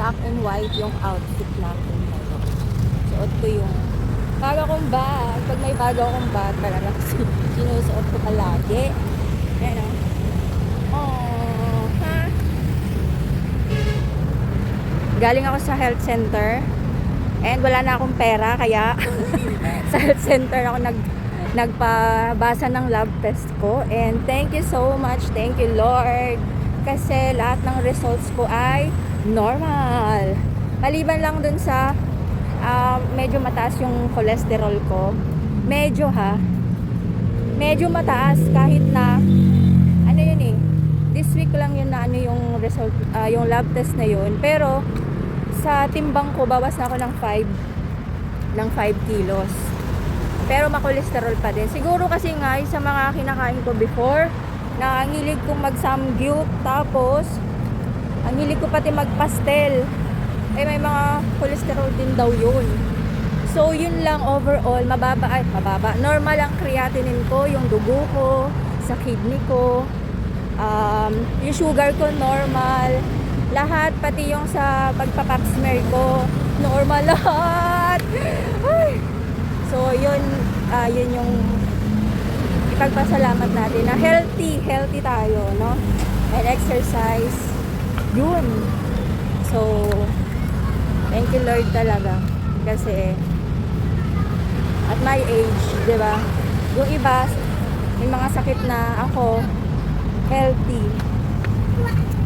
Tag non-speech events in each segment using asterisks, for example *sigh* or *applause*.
black and white yung outfit natin ngayon. Suot ko yung bago kong bag. Pag may bago akong bag, talaga *laughs* sinusuot ko palagi. Ayan o. Oh, ha? Galing ako sa health center. And wala na akong pera, kaya *laughs* sa health center ako nag nagpabasa ng lab test ko. And thank you so much. Thank you, Lord. Kasi lahat ng results ko ay normal. Maliban lang dun sa ah, medyo mataas yung cholesterol ko. Medyo ha. Medyo mataas kahit na ano yun eh. This week lang yun na ano yung result, ah, yung lab test na yun. Pero sa timbang ko, bawas na ako ng 5 ng 5 kilos. Pero makolesterol pa din. Siguro kasi nga sa mga kinakain ko before, na ang hilig kong mag-samgyup, tapos ang hilig ko pati magpastel. Eh may mga cholesterol din daw yun. So yun lang overall, mababa ay mababa. Normal ang creatinine ko, yung dugo ko, sa kidney ko. Um, yung sugar ko normal. Lahat pati yung sa pagpapap smear ko, normal *laughs* lahat. Ay. So yun ah, yun yung ipagpasalamat natin na healthy, healthy tayo, no? And exercise. Yun. So, thank you Lord talaga. Kasi, at my age, di ba? Yung iba, may mga sakit na ako, healthy.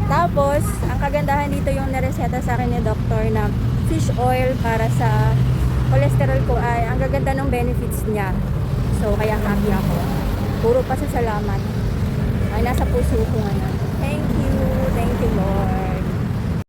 Tapos, ang kagandahan dito yung nareseta sa akin ni doktor na fish oil para sa cholesterol ko ay ang gaganda ng benefits niya. So, kaya happy ako. Puro pasasalamat. Ay, nasa puso ko ngayon. Thank you. Thank you, Lord.